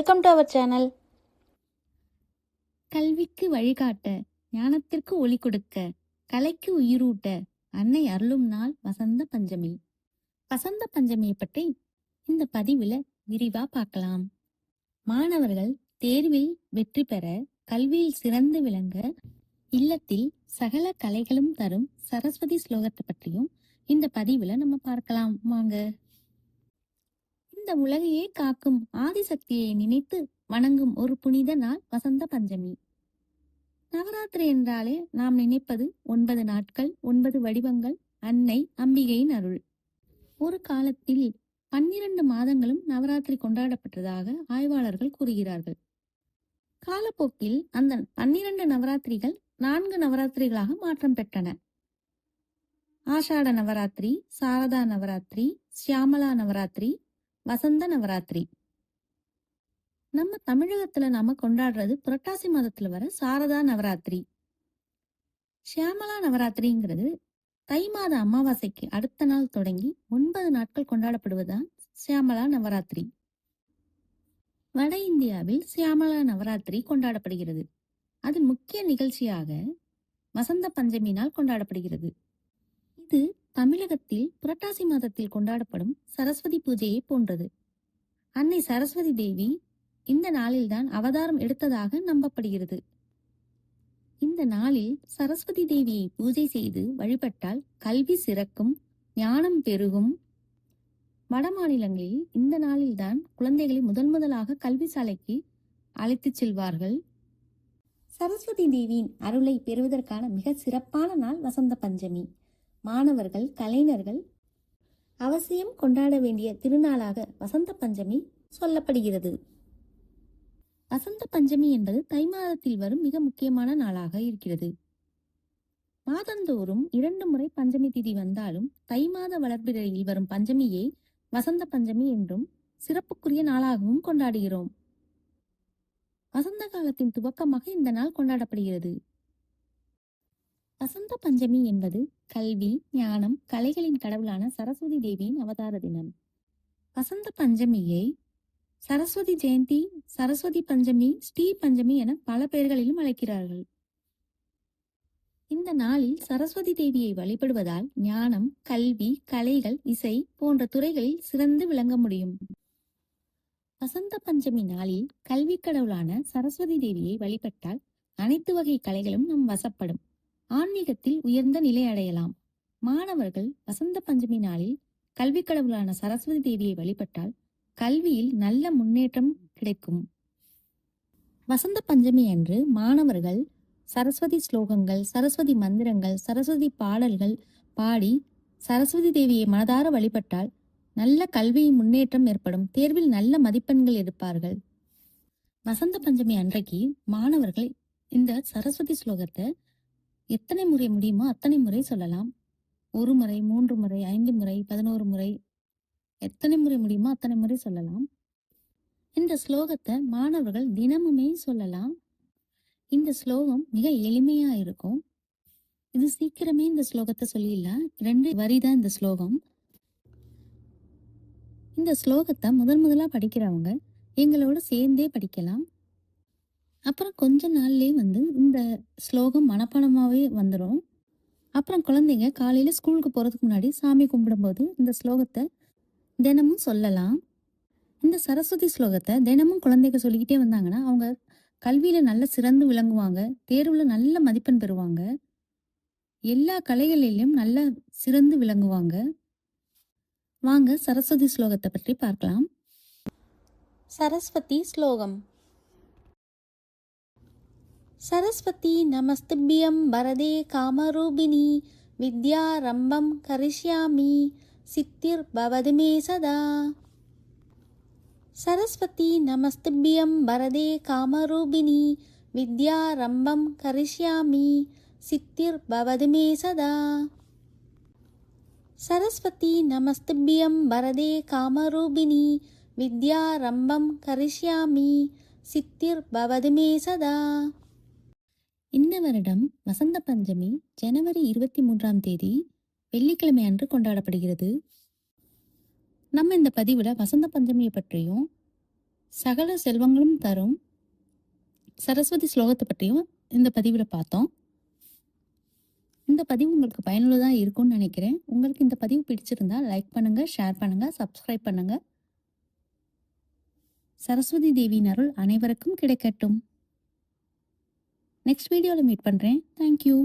Welcome to our channel கல்விக்கு வழிகாட்ட ஞானத்திற்கு ஒளி கொடுக்க கலைக்கு உயிரூட்ட அன்னை அருளும் நாள் வசந்த பஞ்சமி. வசந்த பஞ்சமியை பற்றி இந்த பதிவில் விரிவா பார்க்கலாம். மாணவர்கள் தேர்வில் வெற்றி பெற கல்வியில் சிறந்து விளங்க இல்லத்தில் சகல கலைகளும் தரும் சரஸ்வதி ஸ்லோகத்தை பற்றியும் இந்த பதிவில் நம்ம பார்க்கலாம். வாங்க. இந்த உலகையே காக்கும் ஆதிசக்தியை நினைத்து வணங்கும் ஒரு புனித நாள் வசந்த பஞ்சமி. நவராத்திரி என்றாலே நாம் நினைப்பது ஒன்பது நாட்கள் ஒன்பது வடிவங்கள் அன்னை அம்பிகையின் அருள். ஒரு காலத்தில் பன்னிரண்டு மாதங்களும் நவராத்திரி கொண்டாடப்பட்டதாக ஆய்வாளர்கள் கூறுகிறார்கள். காலப்போக்கில் அந்த பன்னிரண்டு நவராத்திரிகள் நான்கு நவராத்திரிகளாக மாற்றம் பெற்றன. ஆஷாட நவராத்திரி சாரதா நவராத்திரி சியாமலா நவராத்திரி வசந்த நவராத்திரி. நம்ம தமிழகத்துல நாம கொண்டாடுறது புரட்டாசி மாதத்துல வர சாரதா நவராத்திரி. ஷியாமலா நவராத்திரிங்கிறது தை மாத அமாவாசைக்கு அடுத்த நாள் தொடங்கி ஒன்பது நாட்கள் கொண்டாடப்படுவதுதான் சியாமலா நவராத்திரி. வட இந்தியாவில் சியாமலா நவராத்திரி கொண்டாடப்படுகிறது. அது முக்கிய நிகழ்ச்சியாக வசந்த பஞ்சமி நாள் கொண்டாடப்படுகிறது. இது தமிழகத்தில் புரட்டாசி மாதத்தில் கொண்டாடப்படும் சரஸ்வதி பூஜையை போன்றது. அன்னை சரஸ்வதி தேவி இந்த நாளில்தான் அவதாரம் எடுத்ததாக நம்பப்படுகிறது. இந்த நாளில் சரஸ்வதி தேவியை பூஜை செய்து வழிபட்டால் கல்வி சிறக்கும் ஞானம் பெருகும். வட மாநிலங்களில் இந்த நாளில்தான் குழந்தைகளை முதன் முதலாக கல்வி சாலைக்கு அழைத்துச் செல்வார்கள். சரஸ்வதி தேவியின் அருளை பெறுவதற்கான மிக சிறப்பான நாள் வசந்த பஞ்சமி. மாணவர்கள் கலைஞர்கள் அவசியம் கொண்டாட வேண்டிய திருநாளாக வசந்த பஞ்சமி சொல்லப்படுகிறது. வசந்த பஞ்சமி என்பது தை மாதத்தில் வரும் மிக முக்கியமான நாளாக இருக்கிறது. மாதந்தோறும் இரண்டு முறை பஞ்சமி திதி வந்தாலும் தை மாத வளர்பிறையில் வரும் பஞ்சமியை வசந்த பஞ்சமி என்றும் சிறப்புக்குரிய நாளாகவும் கொண்டாடுகிறோம். வசந்த காலத்தின் துவக்கமாக இந்த நாள் கொண்டாடப்படுகிறது. வசந்த பஞ்சமி என்பது கல்வி ஞானம் கலைகளின் கடவுளான சரஸ்வதி தேவியின் அவதார தினம். வசந்த பஞ்சமியை சரஸ்வதி ஜெயந்தி சரஸ்வதி பஞ்சமி ஸ்ரீ பஞ்சமி என பல பெயர்களிலும் அழைக்கிறார்கள். இந்த நாளில் சரஸ்வதி தேவியை வழிபடுவதால் ஞானம் கல்வி கலைகள் இசை போன்ற துறைகளில் சிறந்து விளங்க முடியும். வசந்த பஞ்சமி நாளில் கல்வி கடவுளான சரஸ்வதி தேவியை வழிபட்டால் அனைத்து வகை கலைகளும் நம் வசப்படும். ஆன்மீகத்தில் உயர்ந்த நிலை அடையலாம். மாணவர்கள் வசந்த பஞ்சமி நாளில் கல்வி கடவுளான சரஸ்வதி தேவியை வழிபட்டால் கல்வியில் நல்ல முன்னேற்றம் கிடைக்கும். வசந்த பஞ்சமி அன்று மாணவர்கள் சரஸ்வதி ஸ்லோகங்கள் சரஸ்வதி மந்திரங்கள் சரஸ்வதி பாடல்கள் பாடி சரஸ்வதி தேவியை மனதார வழிபட்டால் நல்ல கல்வியின் முன்னேற்றம் ஏற்படும். தேர்வில் நல்ல மதிப்பெண்கள் எடுப்பார்கள். வசந்த பஞ்சமி அன்றைக்கு மாணவர்கள் இந்த சரஸ்வதி ஸ்லோகத்தை எத்தனை முறை முடியுமோ அத்தனை முறை சொல்லலாம். ஒரு முறை மூன்று முறை ஐந்து முறை பதினோரு முறை எத்தனை முறை முடியுமோ அத்தனை முறை சொல்லலாம். இந்த ஸ்லோகத்தை மாணவர்கள் தினமுமே சொல்லலாம். இந்த ஸ்லோகம் மிக எளிமையா இருக்கும். இது சீக்கிரமே இந்த ஸ்லோகத்தை சொல்லிடலாம் ரெண்டு வரி தான் இந்த ஸ்லோகம். இந்த ஸ்லோகத்தை முதல் முதலா படிக்கிறவங்க எங்களோட சேர்ந்தே படிக்கலாம். அப்புறம் கொஞ்ச நாள்லேயே வந்து இந்த ஸ்லோகம் மனப்பாடமாகவே வந்துடும் அப்புறம் குழந்தைங்க காலையில் ஸ்கூலுக்கு போகிறதுக்கு முன்னாடி சாமி கும்பிடும்போது இந்த ஸ்லோகத்தை தினமும் சொல்லலாம். இந்த சரஸ்வதி ஸ்லோகத்தை தினமும் குழந்தைங்க சொல்லிக்கிட்டே வந்தாங்கன்னா அவங்க கல்வியில் நல்ல சிறந்து விளங்குவாங்க தேர்வில் நல்ல மதிப்பெண் பெறுவாங்க எல்லா கலைகளிலும் நல்ல சிறந்து விளங்குவாங்க. வாங்க சரஸ்வதி ஸ்லோகத்தை பற்றி பார்க்கலாம். சரஸ்வதி ஸ்லோகம். சரஸ்வதி நமஸ்துபியம் வரதே காமரூபிணி. வித்யாரம்பம் கரிஷ்யாமி. சித்திர் பவதுமே சதா. சரஸ்வதி நமஸ்துபியம் வரதே காமரூபிணி. வித்யாரம்பம் கரிஷ்யாமி. சித்திர் பவதுமே சதா. சரஸ்வதி நமஸ்துபியம் வரதே காமரூபிணி. வித்யாரம்பம் கரிஷ்யாமி. சித்திர் பவதுமே சதா. இந்த வருடம் வசந்த பஞ்சமி ஜனவரி இருபத்தி மூன்றாம் தேதி வெள்ளிக்கிழமை அன்று கொண்டாடப்படுகிறது. நம்ம இந்த பதிவில் வசந்த பஞ்சமியை பற்றியும் சகல செல்வங்களும் தரும் சரஸ்வதி ஸ்லோகத்தை பற்றியும் இந்த பதிவில் பார்த்தோம். இந்த பதிவு உங்களுக்கு பயனுள்ளதாக இருக்கும்னு நினைக்கிறேன். உங்களுக்கு இந்த பதிவு பிடிச்சிருந்தா லைக் பண்ணுங்கள் ஷேர் பண்ணுங்கள் சப்ஸ்கிரைப் பண்ணுங்கள் சரஸ்வதி தேவியின் அருள் அனைவருக்கும் கிடைக்கட்டும். நெக்ஸ்ட் வீடியோவில் மீட் பண்ணுறேன் தேங்க்யூ